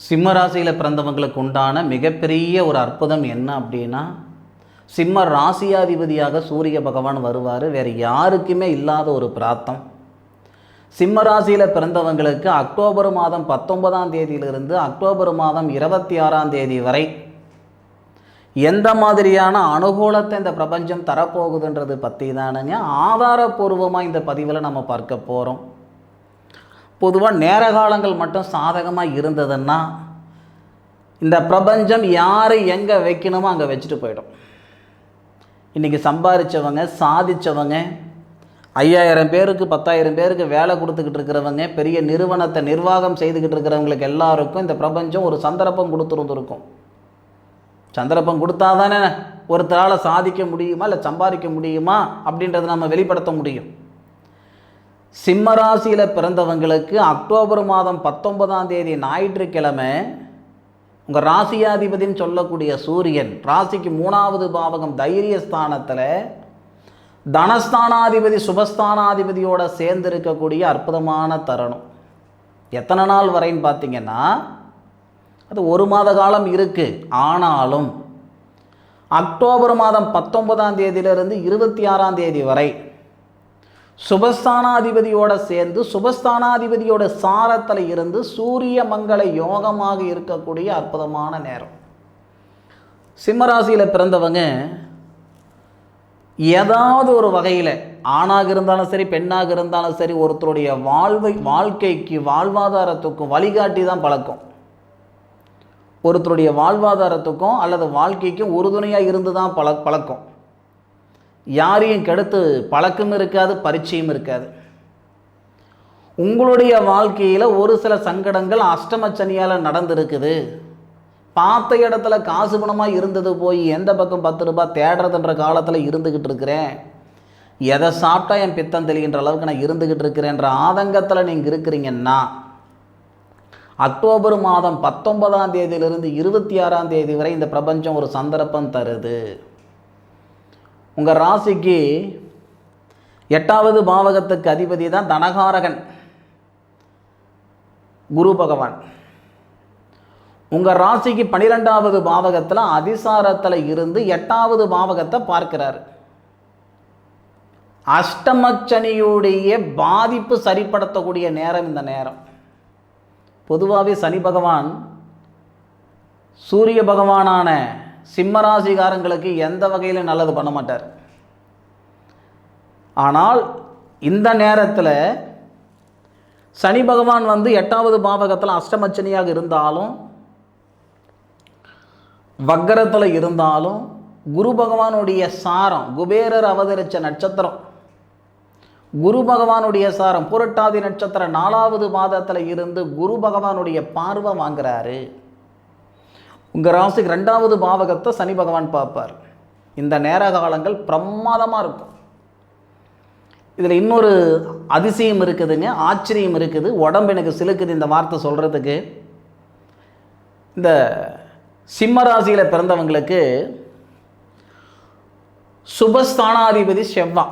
சிம்ம ராசியில் பிறந்தவங்களுக்கு உண்டான மிகப்பெரிய ஒரு அற்புதம் என்ன அப்படின்னா சிம்ம ராசியாதிபதியாக சூரிய பகவான் வருவார். வேறு யாருக்குமே இல்லாத ஒரு பிராத்தம் சிம்ம ராசியில் பிறந்தவங்களுக்கு அக்டோபர் மாதம் பத்தொன்பதாம் தேதியிலிருந்து அக்டோபர் மாதம் இருபத்தி ஆறாம் தேதி வரை எந்த மாதிரியான அனுகூலத்தை இந்த பிரபஞ்சம் தரப்போகுதுன்றது பற்றி தானுங்க ஆதாரபூர்வமாக இந்த பதிவில் நம்ம பார்க்க போகிறோம் பொதுவாக நேர காலங்கள் மட்டும் சாதகமாக இருந்ததுன்னா இந்த பிரபஞ்சம் யார் எங்கே வைக்கணுமோ அங்கே வச்சுட்டு போயிடும். இன்றைக்கி சம்பாதிச்சவங்க சாதித்தவங்க ஐயாயிரம் பேருக்கு பத்தாயிரம் பேருக்கு வேலை கொடுத்துக்கிட்டு இருக்கிறவங்க பெரிய நிறுவனத்தை நிர்வாகம் செய்துக்கிட்டு இருக்கிறவங்களுக்கு எல்லாருக்கும் இந்த பிரபஞ்சம் ஒரு சந்தர்ப்பம் கொடுத்துருந்துருக்கும். சந்தர்ப்பம் கொடுத்தா தானே ஒருத்தரால் சாதிக்க முடியுமா இல்லை சம்பாதிக்க முடியுமா அப்படின்றத நம்ம வெளிப்படுத்த முடியும். சிம்மராசியில் பிறந்தவங்களுக்கு அக்டோபர் மாதம் பத்தொன்பதாம் தேதி ஞாயிற்றுக்கிழமை உங்கள் ராசியாதிபதின்னு சொல்லக்கூடிய சூரியன் ராசிக்கு மூணாவது பாவகம் தைரிய ஸ்தானத்தில் தனஸ்தானாதிபதி சுபஸ்தானாதிபதியோட சேர்ந்து இருக்கக்கூடிய அற்புதமான தருணம். எத்தனை நாள் வரைன்னு பார்த்தீங்கன்னா அது ஒரு மாத காலம் இருக்குது ஆனாலும் அக்டோபர் மாதம் பத்தொன்பதாம் தேதியிலிருந்து இருபத்தி ஆறாம் தேதி வரை சுபஸ்தானாதிபதியோட சேர்ந்து சுபஸ்தானாதிபதியோட சாரத்தில் இருந்து சூரிய மங்கள யோகமாக இருக்கக்கூடிய அற்புதமான நேரம். சிம்மராசியில் பிறந்தவங்க ஏதாவது ஒரு வகையில் ஆணாக இருந்தாலும் சரி பெண்ணாக இருந்தாலும் சரி ஒருத்தருடைய வாழ்வை வாழ்க்கைக்கு வாழ்வாதாரத்துக்கும் வழிகாட்டி தான் பழக்கம். ஒருத்தருடைய வாழ்வாதாரத்துக்கும் அல்லது வாழ்க்கைக்கும் உறுதுணையாக இருந்து தான் பழ பழக்கம். யாரையும் கெடுத்து பழக்கம் இருக்காது பரிச்சயம் இருக்காது. உங்களுடைய வாழ்க்கையில் ஒரு சில சங்கடங்கள் அஷ்டமச்சனியால் நடந்திருக்குது. பார்த்த இடத்துல காசு பணமாக இருந்தது போய் எந்த பக்கம் பத்து ரூபாய் தேடுறதுன்ற காலத்தில் இருந்துக்கிட்டு இருக்கிறேன். எதை சாப்பிட்டா என் பித்தம் தெளிகின்ற அளவுக்கு நான் இருந்துக்கிட்டு இருக்கிறேன்ற ஆதங்கத்தில் நீங்கள் இருக்கிறீங்கன்னா அக்டோபர் மாதம் பத்தொன்பதாம் தேதியிலிருந்து இருபத்தி ஆறாம் தேதி வரை இந்த பிரபஞ்சம் ஒரு சந்தர்ப்பம் தருது. உங்கள் ராசிக்கு எட்டாவது பாவகத்துக்கு அதிபதி தான் தனகாரகன். குரு பகவான். உங்கள் ராசிக்கு பன்னிரெண்டாவது பாவகத்தில் அதிசாரத்தில் இருந்து எட்டாவது பாவகத்தை பார்க்கிறார். அஷ்டமச்சனியுடைய பாதிப்பு சரிப்படுத்தக்கூடிய நேரம் இந்த நேரம். பொதுவாகவே சனி பகவான் சூரிய பகவானான சிம்மராசிகாரங்களுக்கு எந்த வகையிலும் நல்லது பண்ண மாட்டார். ஆனால் இந்த நேரத்தில் சனி பகவான் வந்து எட்டாவது பாவகத்தில் அஷ்டமச்சனியாக இருந்தாலும் வக்கரத்தில் இருந்தாலும் குரு பகவானுடைய சாரம் குபேரர் அவதரித்த நட்சத்திரம் குரு பகவானுடைய சாரம் புரட்டாதி நட்சத்திரம் நாலாவது மாதத்தில் இருந்து குரு பகவானுடைய பார்வை வாங்குறாரு. உங்கள் ராசிக்கு ரெண்டாவது பாவகத்தை சனி பகவான் பார்ப்பார். இந்த நேர காலங்கள் பிரமாதமாக இருக்கும். இதில் இன்னொரு அதிசயம் இருக்குதுங்க ஆச்சரியம் இருக்குது. உடம்பு எனக்கு சிலுக்குது இந்த வார்த்தை சொல்கிறதுக்கு இந்த சிம்ம ராசியில் பிறந்தவங்களுக்கு சுபஸ்தானாதிபதி செவ்வா.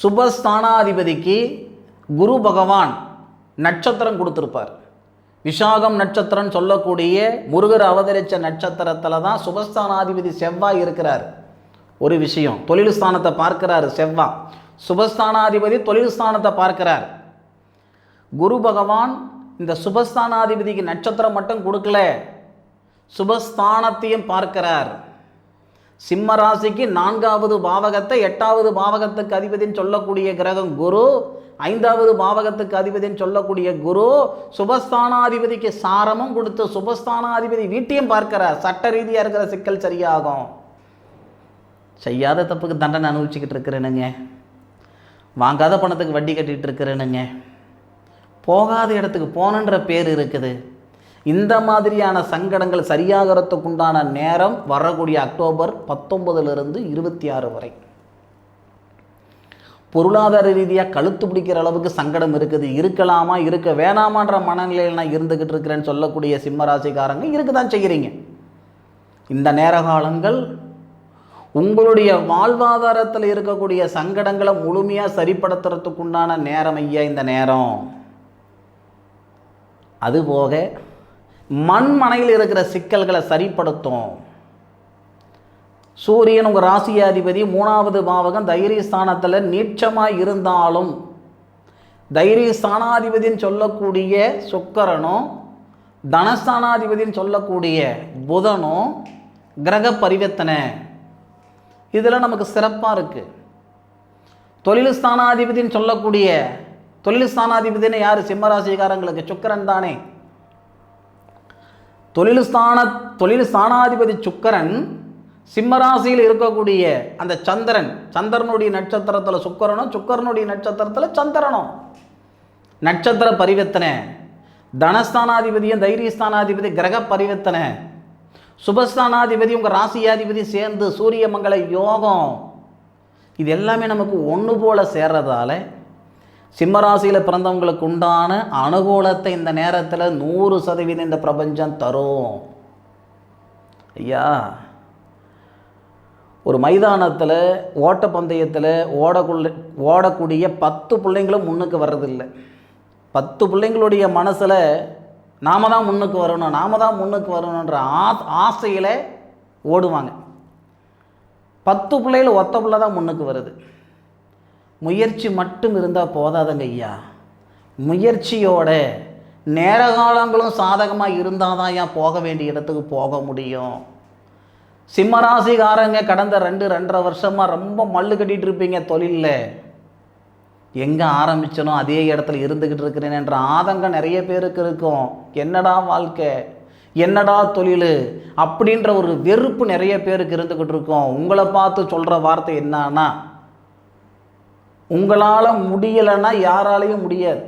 சுபஸ்தானாதிபதிக்கு குரு பகவான் நட்சத்திரம் கொடுத்துருப்பார். விஷாகம் நட்சத்திரம் சொல்லக்கூடிய முருகர் அவதரித்த நட்சத்திரத்தில் தான் சுபஸ்தானாதிபதி செவ்வாய் இருக்கிறார். ஒரு விஷயம் தொழில் ஸ்தானத்தை பார்க்கிறார் செவ்வா. சுபஸ்தானாதிபதி தொழில் ஸ்தானத்தை பார்க்கிறார். குரு பகவான் இந்த சுபஸ்தானாதிபதிக்கு நட்சத்திரம் மட்டும் கொடுக்கல. சுபஸ்தானத்தையும் பார்க்கிறார். சிம்ம ராசிக்கு நான்காவது பாவகத்தை எட்டாவது பாவகத்துக்கு அதிபதின்னு சொல்லக்கூடிய கிரகம் குரு. ஐந்தாவது பாவகத்துக்கு அதிபதின்னு சொல்லக்கூடிய குரு சுபஸ்தானாதிபதிக்கு சாரமும் கொடுத்து சுபஸ்தானாதிபதி வீட்டையும் பார்க்கிறார். சட்ட ரீதியாக இருக்கிற சிக்கல் சரியாகும். செய்யாத தப்புக்கு தண்டனை அனுபவிச்சுக்கிட்டு இருக்கிறேனுங்க. வாங்காத பணத்துக்கு வட்டி கட்டிகிட்டு இருக்கிறேனுங்க. போகாத இடத்துக்கு போனன்ற பேர் இருக்குது. இந்த மாதிரியான சங்கடங்கள் சரியாகிறதுக்குண்டான நேரம் வரக்கூடிய அக்டோபர் பத்தொன்பதுலேருந்து இருபத்தி ஆறு வரை. பொருளாதார ரீதியாக கழுத்து பிடிக்கிற அளவுக்கு சங்கடம் இருக்குது. இருக்கலாமா இருக்க வேணாமான்ற மனநிலையில் நான் இருந்துக்கிட்டு இருக்கிறேன்னு சொல்லக்கூடிய சிம்மராசிக்காரங்க இருக்க தான் செய்கிறீங்க இந்த நேர காலங்கள் உங்களுடைய வாழ்வாதாரத்தில் இருக்கக்கூடிய சங்கடங்களை முழுமையாக சரிப்படுத்துறதுக்குண்டான நேரம் ஐயா இந்த நேரம். அதுபோக மண்மனையில் இருக்கிற சிக்கல்களை சரிப்படுத்தும். சூரியன் உங்கள் ராசியாதிபதி மூணாவது பாவகம் தைரியஸ்தானத்தில் நீட்சமாக இருந்தாலும் தைரியஸ்தானாதிபதின்னு சொல்லக்கூடிய சுக்கரனும் தனஸ்தானாதிபதின்னு சொல்லக்கூடிய புதனும் கிரக பரிவர்த்தனை. இதில் நமக்கு சிறப்பாக இருக்குது தொழில் ஸ்தானாதிபதின்னு சொல்லக்கூடிய தொழில் ஸ்தானாதிபதினு யார்? சிம்மராசிக்காரங்களுக்கு சுக்கரன் தானே. தொழில் ஸ்தான தொழில் ஸ்தானாதிபதி சுக்கரன் சிம்மராசியில் இருக்கக்கூடிய அந்த சந்திரன் சந்திரனுடைய நட்சத்திரத்தில் சுக்கரனும் சுக்கரனுடைய நட்சத்திரத்தில் சந்திரனும் நட்சத்திர பரிவர்த்தனை. தனஸ்தானாதிபதியும் தைரியஸ்தானாதிபதி கிரக பரிவர்த்தனை. சுபஸ்தானாதிபதி உங்கள் ராசியாதிபதி சேர்ந்து சூரிய மங்கள யோகம். இது எல்லாமே நமக்கு ஒன்று போல் சேர்றதால சிம்மராசியில் பிறந்தவங்களுக்கு உண்டான அனுகூலத்தை இந்த நேரத்தில் நூறு சதவீதம் இந்த பிரபஞ்சம் தரும். ஐயா. ஒரு மைதானத்தில் ஓட்டப்பந்தயத்தில் ஓடக்குள்ள ஓடக்கூடிய பத்து பிள்ளைங்களும் முன்னுக்கு வர்றதில்லை. பத்து பிள்ளைங்களுடைய மனசில் நாம தான் முன்னுக்கு வரணும் நாம தான் முன்னுக்கு வரணுன்ற ஆ ஆசையில் ஓடுவாங்க. பத்து பிள்ளைகள் ஒத்த பிள்ளை தான் முன்னுக்கு வருது. முயற்சி மட்டும் இருந்தால் போதாதங்க ஐயா. முயற்சியோட நேர காலங்களும் சாதகமாக இருந்தால் தான் ஏன் போக வேண்டிய இடத்துக்கு போக முடியும். சிம்மராசிகாரங்க கடந்த ரெண்டு ரெண்டரை வருஷமாக ரொம்ப மல்லு கட்டிகிட்டு இருப்பீங்க தொழிலில். எங்கே ஆரம்பிச்சனோ அதே இடத்துல இருந்துக்கிட்டு இருக்கிறேன் என்ற ஆதங்கம் நிறைய பேருக்கு இருக்கும். என்னடா வாழ்க்கை? என்னடா தொழில்? அப்படின்ற ஒரு வெறுப்பு நிறைய பேருக்கு இருந்துக்கிட்டு இருக்கோம். உங்களை பார்த்து சொல்கிற வார்த்தை என்னன்னா உங்களால் முடியலைன்னா யாராலையும் முடியாது.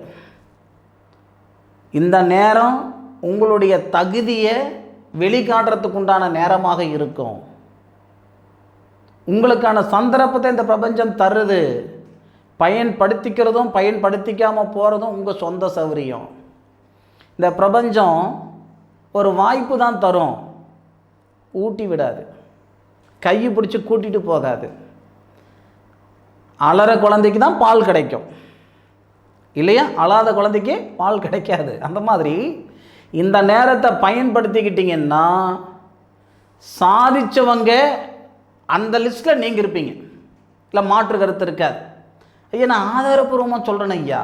இந்த நேரம் உங்களுடைய தகுதியை வெளிக்காட்டுறதுக்கு உண்டான நேரமாக இருக்கும். உங்களுக்கான சந்தர்ப்பத்தை இந்த பிரபஞ்சம் தருது. பயன்படுத்திக்கிறதும் பயன்படுத்திக்காமல் போகிறதும் உங்கள் சொந்த சௌகரியம் இந்த பிரபஞ்சம் ஒரு வாய்ப்பு தான் தரும். ஊட்டி விடாது. கையை பிடிச்சி கூட்டிகிட்டு போகாது. அலற குழந்தைக்கு தான் பால் கிடைக்கும். இல்லையா? அழாத குழந்தைக்கு பால் கிடைக்காது. அந்த மாதிரி இந்த நேரத்தை பயன்படுத்திக்கிட்டிங்கன்னா சாதித்தவங்க அந்த லிஸ்ட்டில் நீங்கள் இருப்பீங்க. இல்லை மாற்று கருத்து இருக்காது. ஐயா நான் ஆதாரப்பூர்வமாக சொல்கிறேன் ஐயா.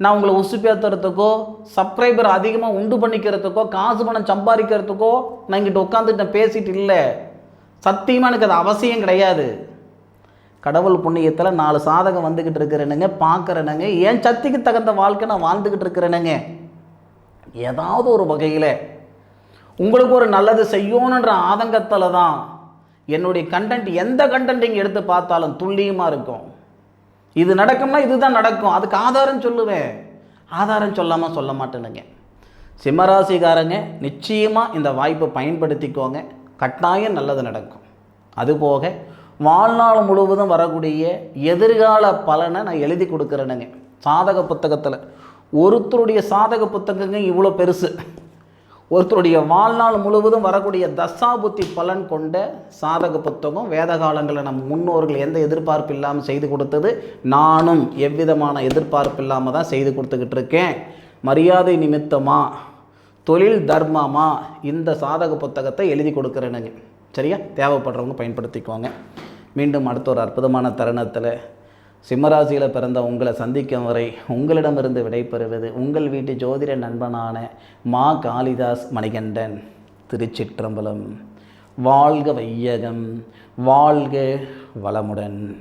நான் உங்களை உசுப்பேற்றுறதுக்கோ சப்ஸ்கிரைபர் அதிகமாக உண்டு பண்ணிக்கிறதுக்கோ காசு பணம் சம்பாதிக்கிறதுக்கோ நான் இங்கிட்ட உட்காந்துட்டு பேசிட்டு இல்லை. சத்தியமாக எனக்கு அது அவசியம் கிடையாது. கடவுள் புண்ணியத்தில் நாலு சாதகம் வந்துக்கிட்டு இருக்கிறேனுங்க பார்க்குறேனுங்க என் சக்திக்கு தகுந்த வாழ்க்கை நான் வாழ்ந்துக்கிட்டு இருக்கிறேனுங்க? ஏதாவது ஒரு வகையில் உங்களுக்கு ஒரு நல்லது செய்யணுன்ற ஆதங்கத்தில் தான் என்னுடைய கண்டென்ட் எந்த கண்டென்ட் இங்கே எடுத்து பார்த்தாலும் துல்லியமாக இருக்கும். இது நடக்கும்னா இதுதான் நடக்கும். அதுக்கு ஆதாரம் சொல்லுவேன். ஆதாரம் சொல்லாமல் சொல்ல மாட்டேனுங்க. சிம்மராசிக்காரங்க நிச்சயமாக இந்த வாய்ப்பை பயன்படுத்திக்கோங்க. கட்டாயம் நல்லது நடக்கும். அதுபோக வாழ்நாள் முழுவதும் வரக்கூடிய எதிர்கால பலனை நான் எழுதி கொடுக்குறேனுங்க. சாதக புத்தகத்தில். ஒருத்தருடைய சாதக புத்தகங்க இவ்வளோ பெருசு. ஒருத்தருடைய வாழ்நாள் முழுவதும் வரக்கூடிய தசாபுத்தி பலன் கொண்ட சாதக புத்தகம் வேத காலங்களில் நம் முன்னோர்கள் எந்த எதிர்பார்ப்பு இல்லாமல் செய்து கொடுத்தது? நானும் எவ்விதமான எதிர்பார்ப்பு இல்லாமல் தான் செய்து கொடுத்துக்கிட்டு இருக்கேன். மரியாதை நிமித்தமாக தொழில் தர்மமாக இந்த சாதக புத்தகத்தை எழுதி கொடுக்குறேனுங்க. சரியா? தேவைப்படுறவங்க பயன்படுத்திக்குவாங்க மீண்டும் அடுத்த ஒரு அற்புதமான தருணத்தில் சிம்மராசியில் பிறந்த உங்களை சந்திக்கும் வரை உங்களிடமிருந்து விடைபெறுவது உங்கள் வீட்டு ஜோதிட நண்பனான மா காளிதாஸ் மணிகண்டன் திருச்சிற்றம்பலம். வாழ்க வையகம் வாழ்க வளமுடன்.